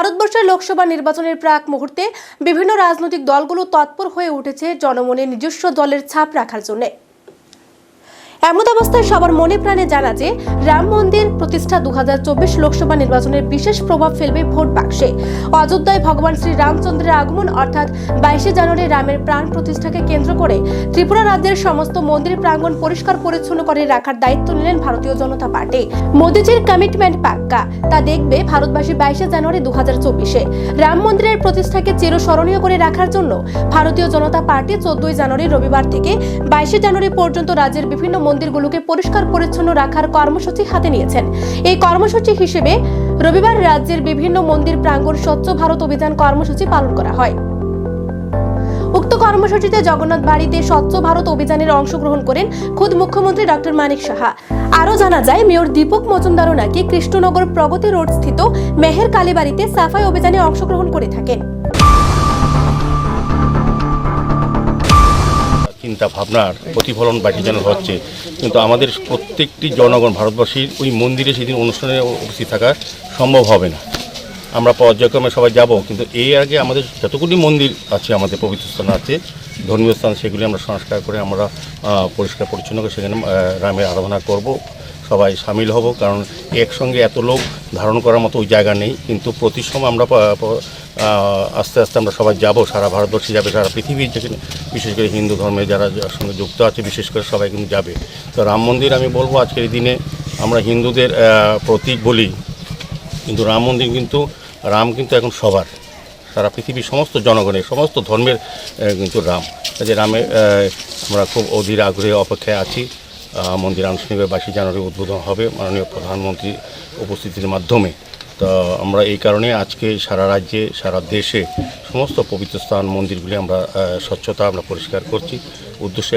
ভারতবর্ষের লোকসভা নির্বাচনের প্রাক মুহূর্তে বিভিন্ন রাজনৈতিক দলগুলো তৎপর হয়ে উঠেছে জনমনে নিজস্ব দলের ছাপ রাখার জন্য। এমন অবস্থায় সবার মনে প্রাণে জানা যে রাম মন্দির প্রতিষ্ঠা দু লোকসভা নির্বাচনের বিশেষ প্রভাব ফেলবে ভোট বাক্সে। অযোধ্যায় ভগবান শ্রী রামচন্দ্রের আগমন অর্থাৎ বাইশে জানুয়ারি রামের প্রাণ প্রতিষ্ঠাকে কেন্দ্র করে ত্রিপুরা রাজ্যের সমস্ত মন্দির প্রাঙ্গণ পরিষ্কার পরিচ্ছন্ন করে রাখার দায়িত্ব নিলেন ভারতীয় জনতা পার্টি। মোদিজির কমিটমেন্ট পাক্কা, তা দেখবে ভারতবাসী বাইশে জানুয়ারি দু হাজার চব্বিশে। রাম মন্দিরের প্রতিষ্ঠাকে চিরস্মরণীয় করে রাখার জন্য ভারতীয় জনতা পার্টি চোদ্দই জানুয়ারি রবিবার থেকে বাইশে জানুয়ারি পর্যন্ত রাজ্যের বিভিন্ন মন্দিরগুলোকে পরিষ্কার পরিচ্ছন্ন রাখার কর্মসূচি হাতে নিয়েছেন। এই কর্মসূচি হিসেবে রবিবার রাজ্যের বিভিন্ন মন্দির প্রাঙ্গণ স্বচ্ছ ভারত অভিযান কর্মসূচি পালন করা হয়। উক্ত কর্মসূচিতে জগন্নাথ বাড়িতে স্বচ্ছ ভারত অভিযানের অংশগ্রহণ করেন খোদ মুখ্যমন্ত্রী ডক্টর মানিক সাহা। আরও জানা যায়, মেয়র দীপক মজুমদারও নাকি কৃষ্ণনগর প্রগতি রোড স্থিত মেহের কালীবাড়িতে সাফাই অভিযানে অংশগ্রহণ করে থাকেন। চিন্তা ভাবনার প্রতিফলন বাকি যেন হচ্ছে। কিন্তু আমাদের প্রত্যেকটি জনগণ ভারতবাসীর ওই মন্দিরে সেদিন অনুষ্ঠানে উপস্থিত থাকা সম্ভব হবে না। আমরা পর্যায়ক্রমে সবাই যাব, কিন্তু এর আগে আমাদের যতগুলি মন্দির আছে, আমাদের পবিত্র স্থান আছে, ধর্মীয় স্থান সেগুলি আমরা সংস্কার করে আমরা পরিষ্কার পরিচ্ছন্ন করে সেখানে রামের আরাধনা করব। সবাই সামিল হব, কারণ একসঙ্গে এত লোক ধারণ করার মতো ওই জায়গা নেই। কিন্তু প্রতি সময় আমরা আস্তে আস্তে আমরা সবাই যাব, সারা ভারতবর্ষে যাবে, সারা পৃথিবীর যেখানে বিশেষ করে হিন্দু ধর্মে যারা সঙ্গে যুক্ত আছে, বিশেষ করে সবাই কিন্তু যাবে। তো রাম মন্দির আমি বলব আজকের দিনে আমরা হিন্দুদের প্রতীক বলি। কিন্তু রাম মন্দির কিন্তু, রাম কিন্তু এখন সবার। সারা পৃথিবীর সমস্ত জনগণের, সমস্ত ধর্মের কিন্তু রাম। কাজে রামে আমরা খুব অধীর আগ্রহে অপেক্ষায় আছি। মন্দির আনুষ্ঠানিকভাবে বাইশে জানুয়ারি উদ্বোধন হবে মাননীয় প্রধানমন্ত্রী উপস্থিতির মাধ্যমে। তো আমরা এই কারণে আজকে সারা রাজ্যে, সারা দেশে সমস্ত পবিত্র স্থান, মন্দিরগুলি আমরা স্বচ্ছতা আমরা পরিষ্কার করছি। উদ্দেশ্য